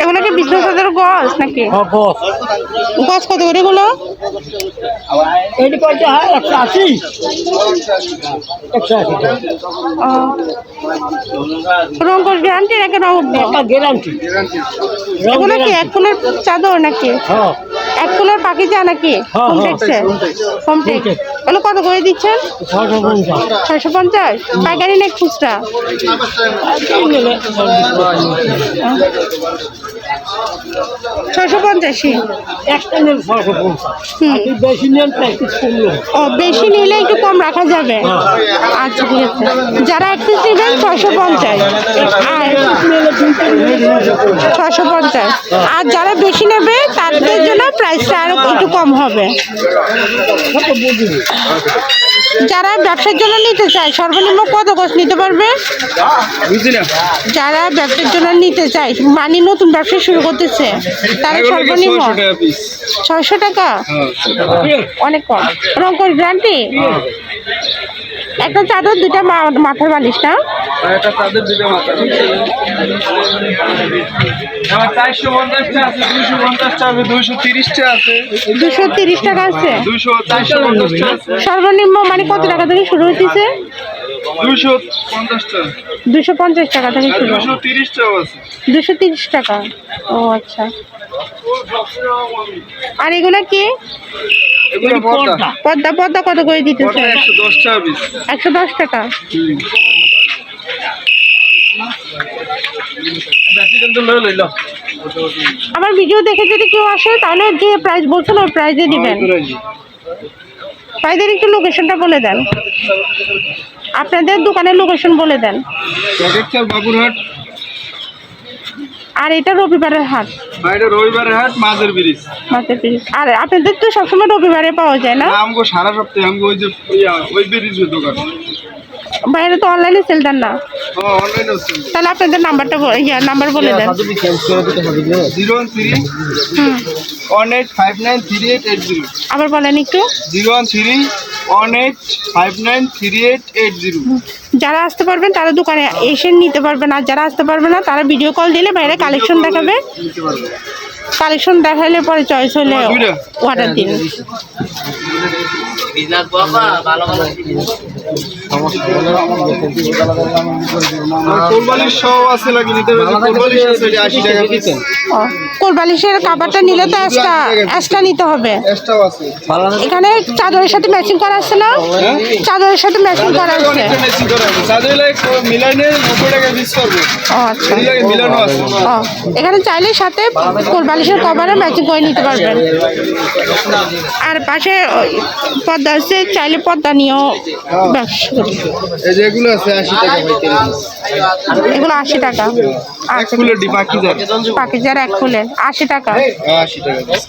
এগুলো কি বিষ্ণু সাদের গছ নাকি? হ্যাঁ গছ। কত করে এগুলো এটি একশো আশি। একশো আশি রং করে গ্যারান্টি নাকি রং গ্যারান্টি এগুলো কি এক ফুলের চাদর নাকি? হ্যাঁ। এক ফুলের পাখি যা নাকি? হ্যাঁ, হোম এগুলো কত করে দিচ্ছেন? ছয়শো পঞ্চাশ। পাইকারি নাকি খুচরা? ছয়শো পঞ্চাশই? একটা নেন ছশো পঞ্চাশ বেশি নেন ও, বেশি নিলে একটু কম রাখা যাবে? আচ্ছা ঠিক আছে। যারা এক পিস নেবেন, ছয়শো পঞ্চাশ। আর ছশো পঞ্চাশ। আর যারা বেশি নেবে, তাদের জন্য প্রাইসটা আরও একটু কম হবে। যারা ব্যবসার জন্য নিতে চায় সর্বনিম্ন কত গোছ নিতে পারবে? যারা ব্যবসার জন্য নিতে চায় মানে নতুন ব্যবসা শুরু করতেছে তারা সর্বনিম্ন ছয়শো টাকা অনেক কম। রঙের গ্যারান্টি একটা চাদর দুটা মাথার বালিশ না? একটা তাদের দুটো মাথা আমার চারশো পঞ্চাশটা আছে দুইশো পঞ্চাশটা আছে দুইশো তিরিশটা আছে। দুশো তিরিশ টাকা আছে? দুইশো চারশো পঞ্চাশটা আছে। সর্বনিম্ন মানে কত টাকা থেকে শুরু হইতেছে? পঞ্চাশটা। দুশো পঞ্চাশ টাকা থেকে শুরু। দুশো আছে। দুশো তিরিশ টাকা। ও আচ্ছা। আর এগুলো কি? এগুলো পর্দা। পদ্মা পদ্মা কত করে দিতেছে পর্দা একশো দশ টাকা আমার ভিডিও দেখে যদি কেউ আসে তাহলে যে প্রাইস বলছেন ওই প্রাইসে দিবেন। ভাইদের একটু লোকেশনটা বলে দেন। আপনাদের দোকানের লোকেশন বলে দেন। বাবুরহাট। আর এটা রবিবারের হাট। বাইরে রবিবারের হাট মাঝের ব্রিজ। মাছের পিস আর আপনাদের তো সবসময় রবিবারে পাওয়া যায় না? আমগো সারা সপ্তাহে আমগো ওই যে ওই ব্রিজের দোকান। বাইরে তো অনলাইনে সেল দেন না? তাহলে আপনাদের নাম্বারটা ইয়া নাম্বার বলে দেন। Zero one three one eight five nine three eight eight zero. আবার বলেন একটু। Zero one three one eight five nine three eight eight zero. যারা আসতে পারবেন তারা দোকানে এসে নিতে পারবেন। আর যারা আসতে পারবে না তারা ভিডিও কল দিলে বাইরে কালেকশন দেখাবে। কালেকশন দেখালে পরে চয়েস হলে অর্ডার দিন কোলবালিশ সহ আছে লাগে নিতে পারবে কোলবালিশ আছে এটা আশি টাকা পিস ও, কোরবালিশের কাপড়টা নিলে তো এক্সট্রা এক্সট্রা নিতে হবে। এখানে চাদরের সাথে ম্যাচিং করা আছে না? চাদরের সাথে ম্যাচিং করা আছে। আচ্ছা। এখানে চাইলে সাথে কোরবালিশের কভারে ম্যাচিং করে নিতে পারবেন। আর পাশে ওই পর্দা আছে চাইলে পর্দা নিয়েও ব্যবসা। এই যে এগুলো আছে আশি টাকা পাইকারি এগুলো আশি টাকা। এক ফুলে ফুলের ডি পাখি যার পাকিজার এক ফুলে আশি টাকা। আশি টাকা। পিস